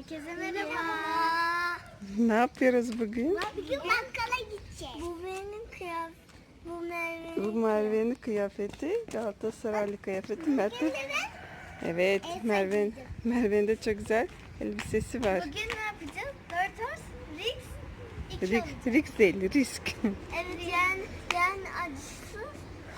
Herkese merhaba. Ne yapıyoruz bugün? Bugün bakkala gideceğiz. Bu benim kıyafetim. Bu Merve'nin. Bu Merve'nin kıyafeti, Galatasaraylı kıyafeti Mert'in. Evet, Merve'nin Merve'nin de çok güzel elbisesi var. Bugün ne yapacağız? Dört ors, Rix, iki Risk, olacak. risk değil, risk. Evet yani, yani acısı,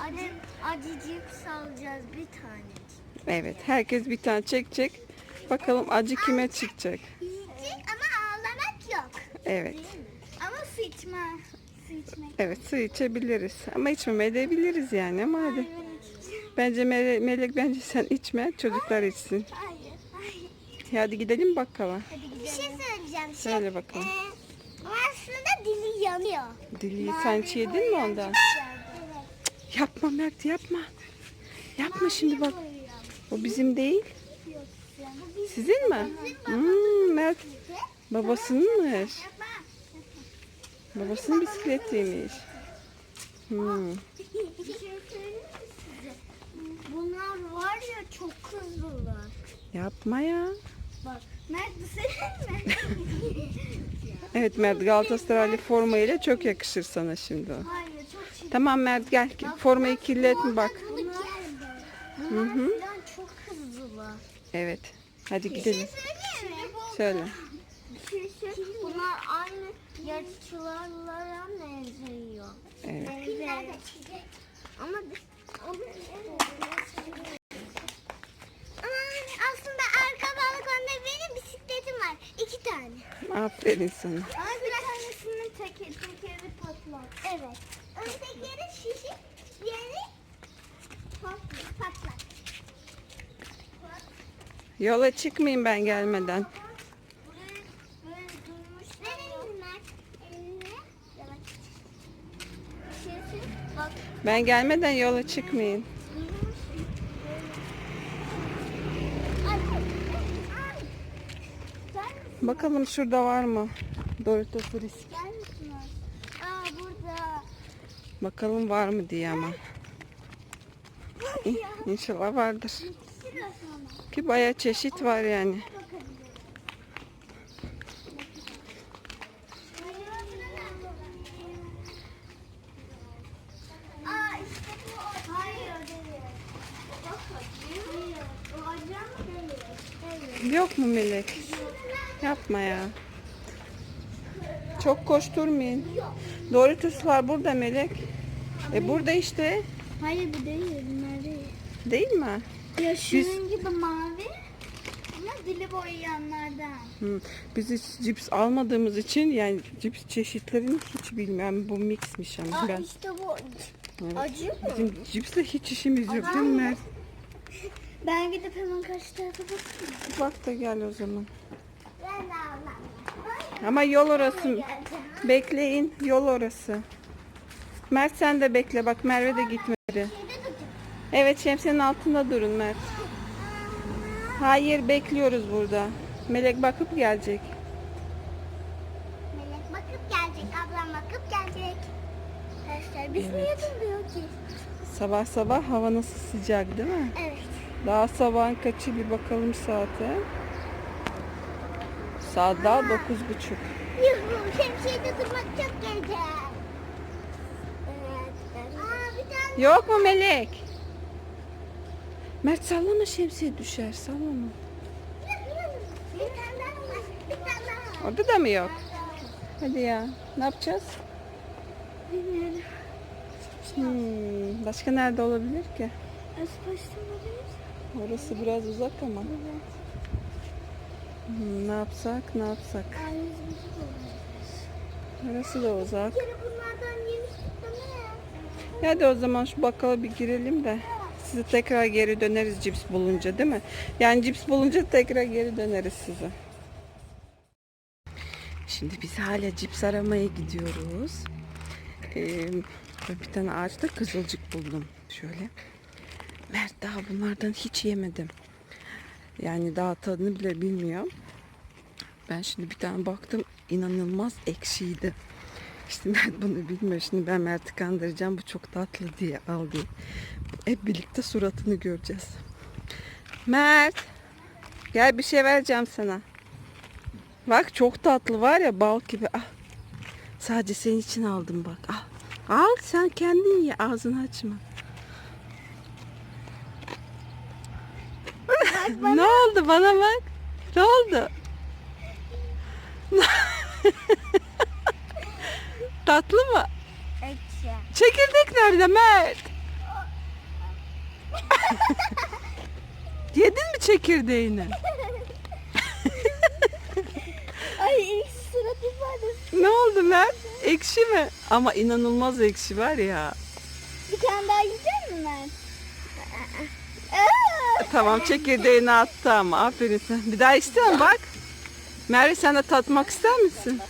acı, acı cips alacağız bir tane. evet, herkes bir tane çekecek. Bakalım acı kime çıkacak. Yiyecek ama ağlamak yok. Evet, Ama su içme. Su içmek. evet su içebiliriz. Ama içmemeye de biliriz yani ama hadi. Bence Melek, Melek bence sen içme, çocuklar içsin. Hayır, hayır. Hadi gidelim bakkala. Bir şey söyleyeceğim. Şey, Söyle bakalım. Ee, aslında dili yanıyor. Dili sen hiç yedin mi ondan? Evet. Yapma Mert yapma. Yapma şimdi bak. O bizim değil. Sizin mi? Hmm, Mert babasınınmış. Babasının bisikletiymiş. Hmm. Şey? Bunlar var ya çok hızlılar. Yapma ya. Bak. Mert senin mi? Evet Mert Galatasaraylı forma ile çok yakışır sana şimdi. Hayır çok çirkin. Tamam Mert gel. Formayı kirletme bak. Çok hızlılar. Evet. Hadi şey gidelim. Söyle. Bunlar aynı yarışçılarla benziyor. Evet. Evet. Ama aslında arka balkonda benim bisikletim var. İki tane. Aferin sana. Ama bir tanesinin tekeri, tekeri patlak. Evet. Ön tekeri şişik, diğeri patlak. patlak. Yola çıkmayayım ben gelmeden. Ben gelmeden yola çıkmayın. Bakalım şurada var mı? Doritos risk. Aa burada. Bakalım var mı diye ama. İnşallah vardır. Ki bayağı çeşit var yani. Yok mu Melek? Yapma ya. Çok koşturmayın. Doritoslar burada Melek. E burada işte. Hayır bu değil. Bunlar değil. Değil mi? Ya şunun gibi mavi ama dili boyayanlardan. Hı. Biz hiç cips almadığımız için yani cips çeşitlerini hiç bilmem. Bu mixmiş ama Aa ben. işte bu Evet. acı mı? Bizim cipsle hiç işimiz yok değil mi Mert? Ben gidip hemen karşı tarafa bakayım. Bak da gel o zaman. Ben de almam. Ama yol orası. Bekleyin yol orası. Mert sen de bekle bak Merve de gitmedi. Evet şemsiyenin altında durun Mert. Hayır bekliyoruz burada. Melek bakıp gelecek. Melek bakıp gelecek. Ablam bakıp gelecek. Arkadaşlar biz Evet. niye durmuyor ki? Sabah sabah hava nasıl sıcak değil mi? Evet. Daha sabahın kaçı bir bakalım saate. Saat daha dokuz buçuk. Yuhu şemsiyede durmak çok güzel. Evet. Aa bir tane. Yok mu Melek? Mert sallama şemsiye düşer sallama. Orada da mı yok? Hadi ya ne yapacağız? Bilmiyorum. Hmm, başka nerede olabilir ki? Orası biraz uzak ama. Hmm, ne yapsak ne yapsak? Orası da uzak. Hadi o zaman şu bakkala bir girelim de. Size tekrar geri döneriz cips bulunca değil mi? Yani cips bulunca tekrar geri döneriz size. Şimdi biz hala cips aramaya gidiyoruz. Ee, bir tane ağaçta kızılcık buldum. Şöyle. Mert daha bunlardan hiç yemedim. Yani daha tadını bile bilmiyorum. Ben şimdi bir tane baktım inanılmaz ekşiydi. İşte Mert bunu bilmiyor. Şimdi ben Mert'i kandıracağım. Bu çok tatlı diye al diye. Hep birlikte suratını göreceğiz. Mert. Gel bir şey vereceğim sana. Bak çok tatlı var ya bal gibi. Ah. Sadece senin için aldım bak. Al. Al sen kendin ye ağzını açma. ne oldu bana bak. Ne oldu? Tatlı mı? Ekşi. Çekirdek nerede Mert? Yedin mi çekirdeğini? Ay ilk surat ifadesi. Ne oldu Mert? Ekşi mi? Ama inanılmaz ekşi var ya. Bir tane daha yiyecek misin ben? Tamam çekirdeğini attı ama aferin sen. Bir daha misin bak? Merve sen de tatmak ister misin?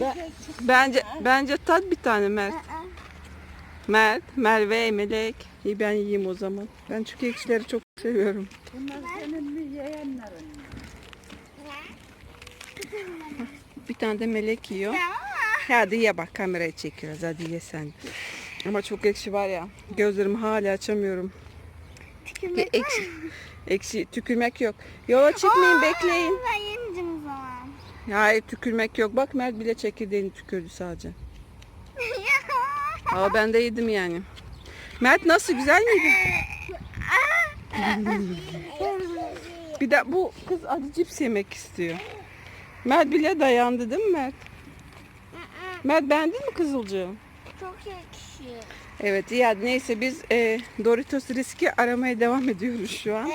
Ben- bence bence tat bir tane Mert. Mert, Merve, Melek. İyi ben yiyeyim o zaman. Ben çünkü ekşileri çok seviyorum. Bir tane de Melek yiyor. Hadi ye bak kamerayı çekiyoruz. Hadi ye sen. Ama çok ekşi var ya. Gözlerimi hala açamıyorum. Tükürmek Ekşi, ekşi tükürmek yok. Yola çıkmayın bekleyin. Ben yemeyeceğim o zaman. Hayır tükürmek yok. Bak Mert bile çekirdeğini tükürdü sadece. Ama ben de yedim yani. Mert nasıl güzel miydi? Bir de bu kız acı cips yemek istiyor. Mert bile dayandı değil mi Mert? Mert beğendin mi kızılcığı? Çok ekşi. Evet iyi hadi neyse biz e, Doritos riski aramaya devam ediyoruz şu an.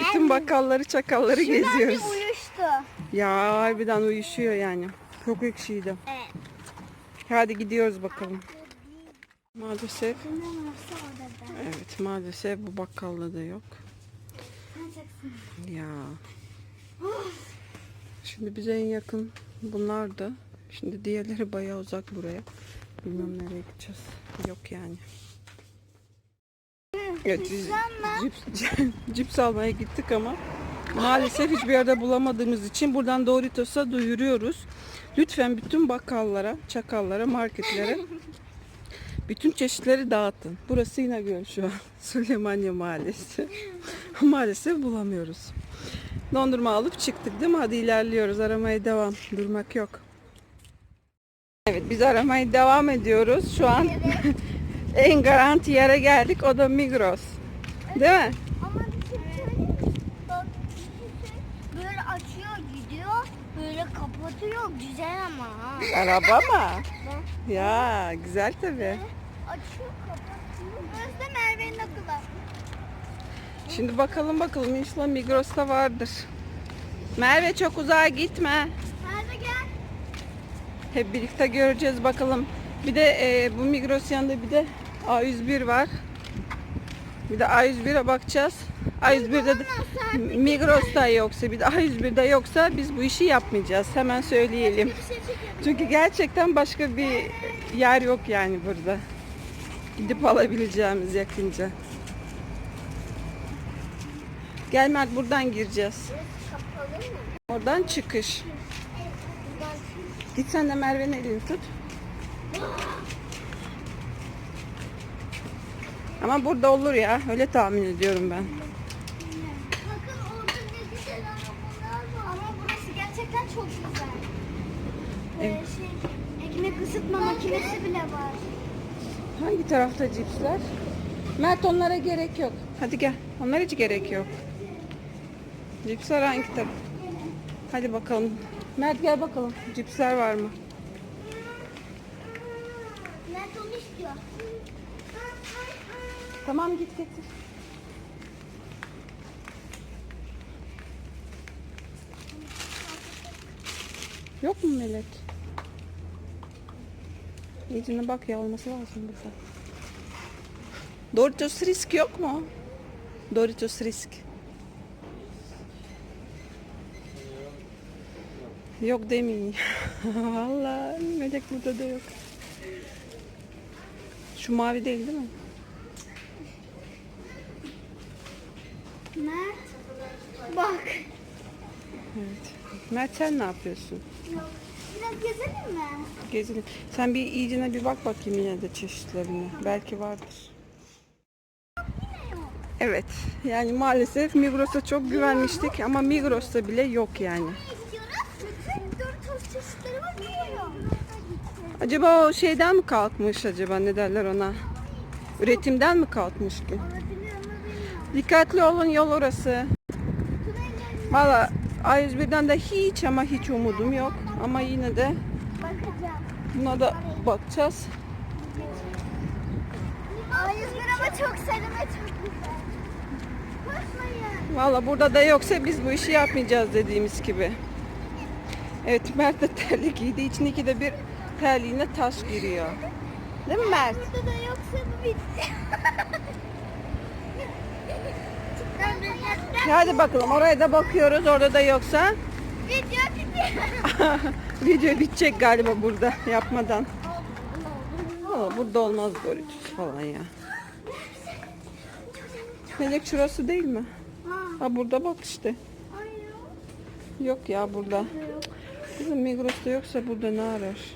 Bütün bakkalları çakalları Şundan geziyoruz. bir uyuştu. Ya harbiden uyuşuyor yani. Çok ekşiydi. Evet. Hadi gidiyoruz bakalım. Maalesef evet maalesef bu bakkalda da yok. Ya. Şimdi bize en yakın bunlar da. Şimdi diğerleri bayağı uzak buraya. Bilmem nereye gideceğiz. Yok yani. Evet biz cips, cips almaya gittik ama maalesef hiçbir yerde bulamadığımız için buradan Doritos'a duyuruyoruz. Lütfen bütün bakkallara, çakallara, marketlere bütün çeşitleri dağıtın. Burası İnegöl şu an. Süleymaniye Mahallesi. maalesef bulamıyoruz. Dondurma alıp çıktık değil mi? Hadi ilerliyoruz. Aramaya devam. Durmak yok. Evet biz aramaya devam ediyoruz. Şu an en garanti yere geldik. O da Migros. Değil mi? Ama bir şey söyleyeyim mi? Bak bir şey söyleyeyim. Böyle açıyor gidiyor. Böyle kapatıyor. Güzel ama ha. Araba mı? Ya güzel tabii. Açıyor kapatıyor. Burası da Merve'nin okulu. Şimdi bakalım bakalım inşallah Migros'ta vardır. Merve çok uzağa gitme. Merve gel. Hep birlikte göreceğiz bakalım. Bir de e, bu Migros yanında bir de A101 var. Bir de A101'e bakacağız. A101'de de Migros'ta yoksa bir de A101'de yoksa biz bu işi yapmayacağız. Hemen söyleyelim. Şey. Çünkü gerçekten başka bir yer yok yani burada. Gidip alabileceğimiz yakınca. Gel Mert buradan gireceğiz. Oradan çıkış. Git sen de Merve'nin elini tut. Ama burada olur ya. Öyle tahmin ediyorum ben. Bakın orada ne güzel arabalar var. Ama burası gerçekten çok güzel. Ee, Evet. şey, ekmek ısıtma makinesi bile var. Hangi tarafta cipsler? Mert onlara gerek yok. Hadi gel. Onlara hiç gerek yok. Cipsler hangi taraf? Hadi bakalım. Mert gel bakalım. Cipsler var mı? Mert onu istiyor. Tamam git getir. Yok mu melek? İyicine bak ya olması lazım burada. Doritos risk yok mu? Doritos risk. Yok demeyin. Vallahi melek burada da yok. Şu mavi değil değil mi? Evet. Mert sen ne yapıyorsun? Biraz gezelim mi? Gezelim. Sen bir iyicine bir bak bakayım yine de çeşitlerine. Belki vardır. Evet. Yani maalesef Migros'a çok güvenmiştik ama Migros'ta bile yok yani. Acaba o şeyden mi kalkmış acaba ne derler ona? Üretimden mi kalkmış ki? Dikkatli olun yol orası. Valla A101'den de hiç ama hiç umudum yok. Ama yine de buna da bakacağız. A101 ama çok ve çok güzel. Valla burada da yoksa biz bu işi yapmayacağız dediğimiz gibi. Evet Mert de terlik giydi. İçindeki de bir terliğine taş giriyor. Değil mi Mert? Burada da yoksa bu bitti. Hadi bakalım oraya da bakıyoruz. Orada da yoksa Video bitiyor. video bitecek galiba burada yapmadan. Valla burada olmaz Doritos falan ya. Melek şurası değil mi? Ha, burada bak işte. Yok ya burada. Bizim Migros'ta yoksa burada ne arar?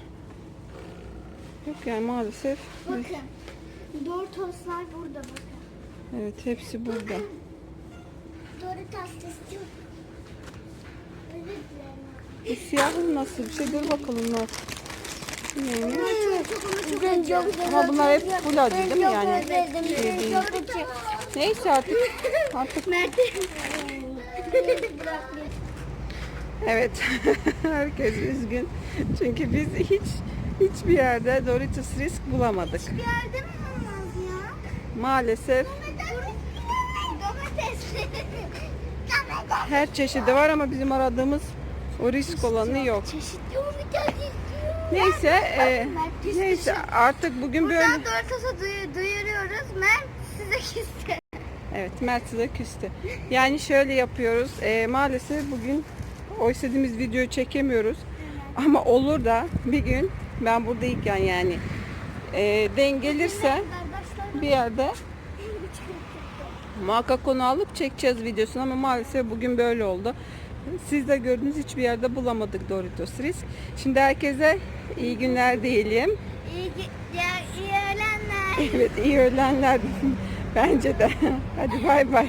Yok yani maalesef. Bakın. Doritoslar burada bakın. Evet hepsi burada. Doritos dilerim. Bu siyahın nasıl bir şey? Dur bakalım Mert. Neymiş? Ben çok Ama bunlar hep full acı değil mi yani? Şey değil. Neyse artık. Artık evet. Herkes üzgün. Çünkü biz hiç hiçbir yerde Doritos risk bulamadık. Bir yerde mi olmaz ya? Maalesef her çeşidi var ama bizim aradığımız o risk olanı yok. Çeşitli. Neyse, e, neyse artık bugün böyle. Buradan Doritos'a duyu- duyuruyoruz. Mert size küstü. Evet, Mert size küstü. Yani şöyle yapıyoruz. e, maalesef bugün o istediğimiz videoyu çekemiyoruz. Ama olur da bir gün ben buradayken yani e, denk gelirse bir yerde muhakkak onu alıp çekeceğiz videosunu ama maalesef bugün böyle oldu. Siz de gördünüz hiçbir yerde bulamadık Doritos Risk. Şimdi herkese iyi günler diyelim. İyi, ya, iyi öğlenler. Evet iyi öğlenler bence de. Hadi bay bay.